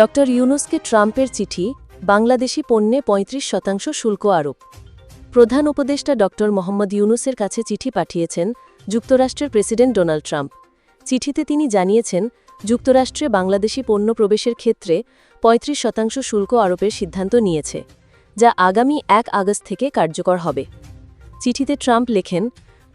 Doctor ইউনুসকে ট্রাম্পের চিঠি, বাংলাদেশি পণ্যে ৩৫ শতাংশ শুল্ক আরোপ। প্রধান উপদেষ্টা ডক্টর মোহাম্মদ ইউনুসের কাছে চিঠি পাঠিয়েছেন যুক্তরাষ্ট্রের প্রেসিডেন্ট ডোনাল্ড ট্রাম্প। চিঠিতে তিনি জানিয়েছেন, যুক্তরাষ্ট্রে বাংলাদেশি পণ্য প্রবেশের ক্ষেত্রে ৩৫ শতাংশ শুল্ক আরোপের সিদ্ধান্ত নিয়েছে, যা আগামী এক আগস্ট থেকে কার্যকর হবে। চিঠিতে ট্রাম্প লেখেন,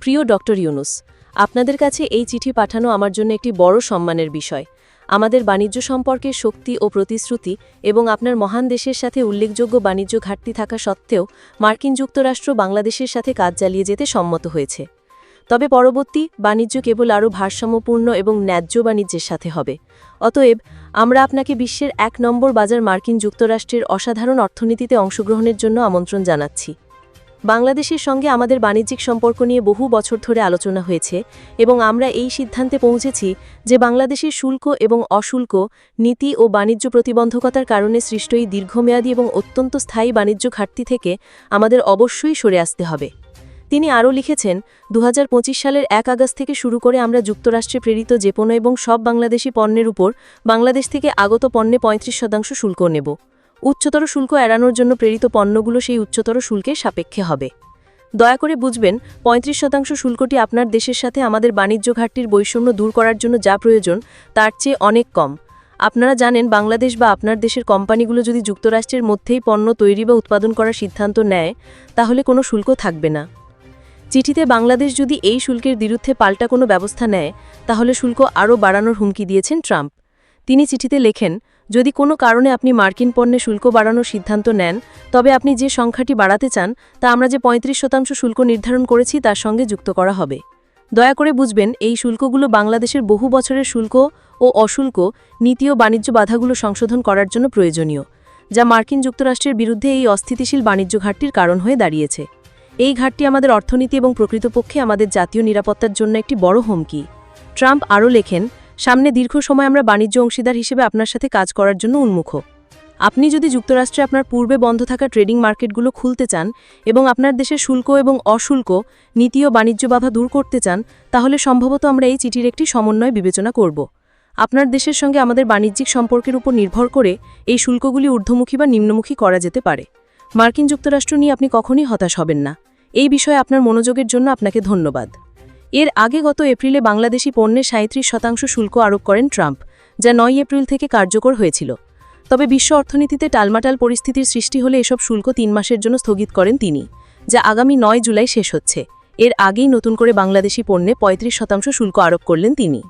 প্রিয় ডক্টর ইউনুস, আপনাদের কাছে এই চিঠি পাঠানো আমার জন্য একটি বড় সম্মানের বিষয়। আমাদের বাণিজ্য সম্পর্কের শক্তি ও প্রতিশ্রুতি এবং আপনার মহান দেশের সাথে উল্লেখযোগ্য বাণিজ্য ঘাটতি থাকা সত্ত্বেও মার্কিন যুক্তরাষ্ট্র বাংলাদেশের সাথে কাজ চালিয়ে যেতে সম্মত হয়েছে। তবে পরবর্তী বাণিজ্য কেবল আরও ভারসাম্যপূর্ণ এবং ন্যায্য বাণিজ্যের সাথে হবে। অতএব, আমরা আপনাকে বিশ্বের এক নম্বর বাজার মার্কিন যুক্তরাষ্ট্রের অসাধারণ অর্থনীতিতে অংশগ্রহণের জন্য আমন্ত্রণ জানাচ্ছি। বাংলাদেশের সঙ্গে আমাদের বাণিজ্যিক সম্পর্ক নিয়ে বহু বছর ধরে আলোচনা হয়েছে এবং আমরা এই সিদ্ধান্তে পৌঁছেছি যে বাংলাদেশের শুল্ক এবং অশুল্ক নীতি ও বাণিজ্য প্রতিবন্ধকতার কারণে সৃষ্ট এই দীর্ঘমেয়াদী এবং অত্যন্ত স্থায়ী বাণিজ্য ঘাটতি থেকে আমাদের অবশ্যই সরে আসতে হবে। তিনি আরও লিখেছেন দু হাজার পঁচিশ সালের এক আগস্ট থেকে শুরু করে আমরা যুক্তরাষ্ট্রে প্রেরিত যে পণ্য এবং সব বাংলাদেশি পণ্যের উপর বাংলাদেশ থেকে আগত পণ্যে পঁয়ত্রিশ শতাংশ শুল্ক নেব। উচ্চতর শুল্ক এড়ানোর জন্য প্রেরিত পণ্যগুলো সেই উচ্চতর শুল্কের সাপেক্ষে হবে। দয়া করে বুঝবেন, পঁয়ত্রিশ শতাংশ শুল্কটি আপনার দেশের সাথে আমাদের বাণিজ্য ঘাটতির বৈষম্য দূর করার জন্য যা প্রয়োজন, তার চেয়ে অনেক কম। আপনারা জানেন, বাংলাদেশ বা আপনার দেশের কোম্পানিগুলো যদি যুক্তরাষ্ট্রের মধ্যেই পণ্য তৈরি বা উৎপাদন করার সিদ্ধান্ত নেয়, তাহলে কোনো শুল্ক থাকবে না। চিঠিতে বাংলাদেশ যদি এই শুল্কের বিরুদ্ধে পাল্টা কোনো ব্যবস্থা নেয়, তাহলে শুল্ক আরও বাড়ানোর হুমকি দিয়েছেন ট্রাম্প। তিনি চিঠিতে লেখেন যদি কোনো কারণে আপনি মার্কিন পণ্যে শুল্ক বাড়ানোর সিদ্ধান্ত নেন, তবে আপনি যে সংখ্যাটি বাড়াতে চান, তা আমরা যে ৩৫ শতাংশ শুল্ক নির্ধারণ করেছি, তার সঙ্গে যুক্ত করা হবে। দয়া করে বুঝবেন, এই শুল্কগুলো বাংলাদেশের বহু বছরের শুল্ক ও অশুল্ক নীতি ও বাণিজ্য বাধাগুলো সংশোধন করার জন্য প্রয়োজনীয়, যা মার্কিন যুক্তরাষ্ট্রের বিরুদ্ধে এই অস্থিতিশীল বাণিজ্য ঘাটতির কারণ হয়ে দাঁড়িয়েছে। এই ঘাটটি আমাদের অর্থনীতি এবং প্রকৃতপক্ষে আমাদের জাতীয় নিরাপত্তার জন্য একটি বড় হুমকি। ট্রাম্প আরও লেখেন সামনে দীর্ঘ সময় আমরা বাণিজ্য অংশীদার হিসেবে আপনার সাথে কাজ করার জন্য উন্মুখ। আপনি যদি যুক্তরাষ্ট্রে আপনার পূর্বে বন্ধ থাকা ট্রেডিং মার্কেটগুলো খুলতে চান এবং আপনার দেশের শুল্ক এবং অশুল্ক, নীতি ও বাণিজ্য বাধা দূর করতে চান, তাহলে সম্ভবত আমরা এই চিঠির একটি সমন্বয় বিবেচনা করব। আপনার দেশের সঙ্গে আমাদের বাণিজ্যিক সম্পর্কের উপর নির্ভর করে এই শুল্কগুলি ঊর্ধ্বমুখী বা নিম্নমুখী করা যেতে পারে। মার্কিন যুক্তরাষ্ট্র নিয়ে আপনি কখনই হতাশ হবেন না। এই বিষয়ে আপনার মনোযোগের জন্য আপনাকে ধন্যবাদ। এর আগে গত এপ্রিলে বাংলাদেশি পণ্যে সাঁত্রিশ শতাংশ শুল্ক আরোপ করেন ট্রাম্প, যা নয় এপ্রিল থেকে কার্যকর হয়েছিল। তবে বিশ্ব অর্থনীতিতে টালমাটাল পরিস্থিতির সৃষ্টি হলে এসব শুল্ক তিন মাসের জন্য স্থগিত করেন তিনি, যা আগামী নয় জুলাই শেষ হচ্ছে। এর আগেই নতুন করে বাংলাদেশি পণ্যে ৩৫ শতাংশ শুল্ক আরোপ করলেন তিনি।